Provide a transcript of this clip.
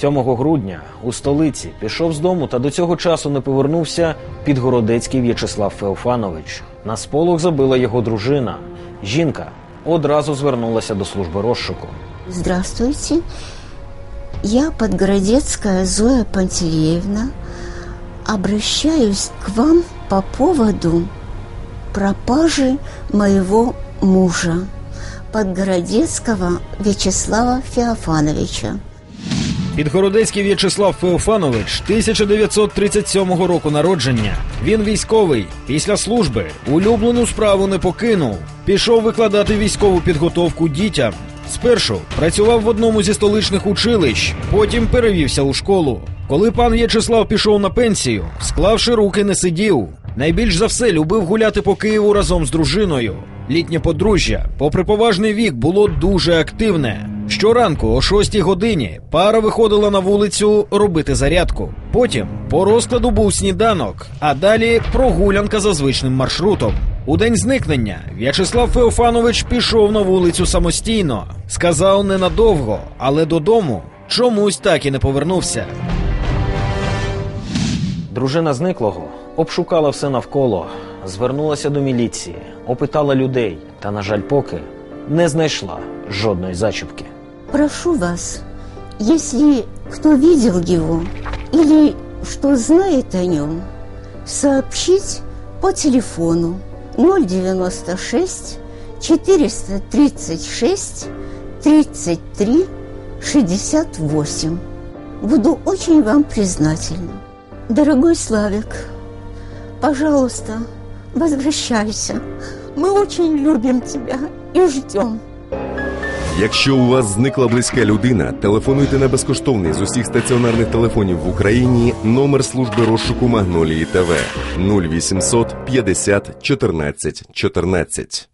7 грудня у столиці пішов з дому та до цього часу не повернувся підгородецький В'ячеслав Феофанович. На сполох забила його дружина. Жінка одразу звернулася до служби розшуку. Здравствуйте. Я Подгородецкая Зоя Пантелеевна. Обращаюсь к вам по поводу пропажи моего мужа, Подгородецкого Вячеслава Феофановича. Підгородецький В'ячеслав Феофанович 1937 року народження. Він військовий. Після служби улюблену справу не покинув. Пішов викладати військову підготовку дітям. Спершу працював в одному зі столичних училищ, потім перевівся у школу. Коли пан В'ячеслав пішов на пенсію, склавши руки, не сидів. Найбільш за все любив гуляти по Києву разом з дружиною. Літнє подружжя, попри поважний вік, було дуже активне. Щоранку о 6 годині пара виходила на вулицю робити зарядку. Потім по розкладу був сніданок, а далі прогулянка за звичним маршрутом. У день зникнення В'ячеслав Феофанович пішов на вулицю самостійно. Сказав ненадовго, але додому чомусь так і не повернувся. Дружина зниклого обшукала все навколо, звернулася до міліції, опитала людей та, на жаль, поки не знайшла жодної зачіпки. Прошу вас, если кто видел его или что знает о нем, сообщить по телефону 096 436 33 68. Буду очень вам признательна. Дорогой Славик, пожалуйста, возвращайся. Мы очень любим тебя и ждем. Якщо у вас зникла близька людина, телефонуйте на безкоштовний з усіх стаціонарних телефонів в Україні номер служби розшуку Магнолії ТВ 0800 50 14 14.